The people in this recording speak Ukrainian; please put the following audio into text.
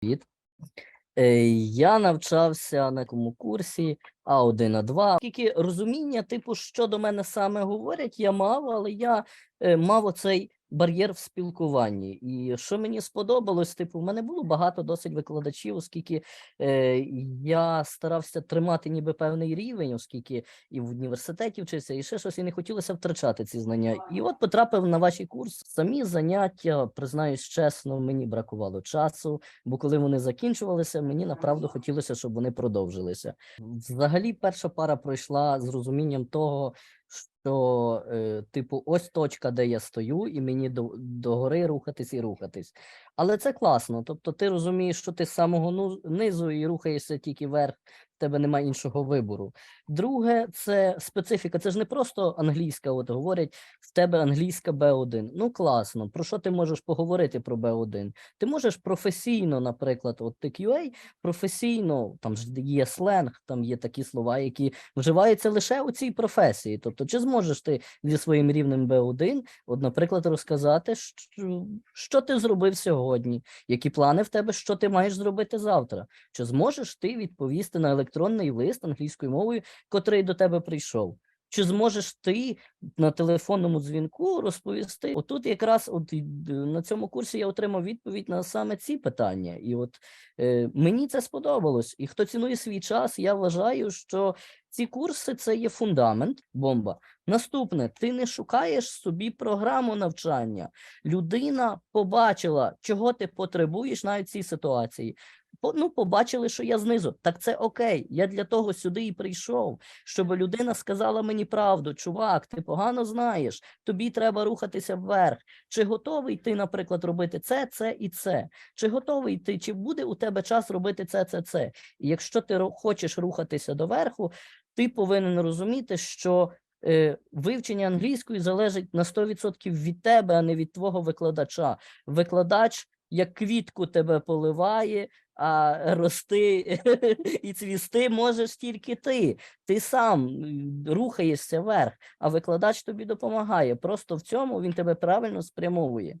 Привіт. Е, Я навчався на якому курсі А1, А2. Тільки розуміння, типу, що до мене саме говорять, я мав, але я е, мав оцей бар'єр в спілкуванні. І що мені сподобалось, типу, в мене було багато досить викладачів, оскільки е, я старався тримати ніби певний рівень, оскільки і в університеті вчився, і ще щось, і не хотілося втрачати ці знання. І от потрапив на ваші курс. Самі заняття, признаюсь чесно, мені бракувало часу, бо коли вони закінчувалися, мені направду хотілося, щоб вони продовжилися. Взагалі, перша пара пройшла з розумінням того, що, е, типу, ось точка, де я стою, і мені до, гори рухатись і рухатись. Але це класно. Тобто, ти розумієш, що ти з самого низу і рухаєшся тільки вверх, тебе немає іншого вибору. Друге, це специфіка. Це ж не просто англійська, от говорять, в тебе англійська Б1. Ну класно. Про що ти можеш поговорити про Б1? Ти можеш професійно, наприклад, от ти QA, професійно, там ж є сленг, там є такі слова, які вживаються лише у цій професії. Тобто, чи зможеш ти зі своїм рівнем B1, от, наприклад, розказати, що, що ти зробив сьогодні, які плани в тебе, що ти маєш зробити завтра? Чи зможеш ти відповісти на електронний лист англійською мовою, котрий до тебе прийшов? Чи зможеш ти на телефонному дзвінку розповісти? Отут якраз от на цьому курсі я отримав відповідь на саме ці питання. І от е, мені це сподобалось. І хто цінує свій час, я вважаю, що ці курси це є фундамент, бомба. Наступне, ти не шукаєш собі програму навчання. Людина побачила, чого ти потребуєш навіть в цій ситуації. Ну, побачили, що я знизу. Так це окей. Я для того сюди і прийшов, щоб людина сказала мені правду. Чувак, ти погано знаєш, тобі треба рухатися вверх. Чи готовий ти, наприклад, робити це, це і це? Чи готовий ти, чи буде у тебе час робити це, це, це? І якщо ти хочеш рухатися доверху, ти повинен розуміти, що е, вивчення англійської залежить на 100% від тебе, а не від твого викладача. Викладач як квітку тебе поливає, а рости і цвісти можеш тільки ти. Ти сам рухаєшся вверх, а викладач тобі допомагає. Просто в цьому він тебе правильно спрямовує.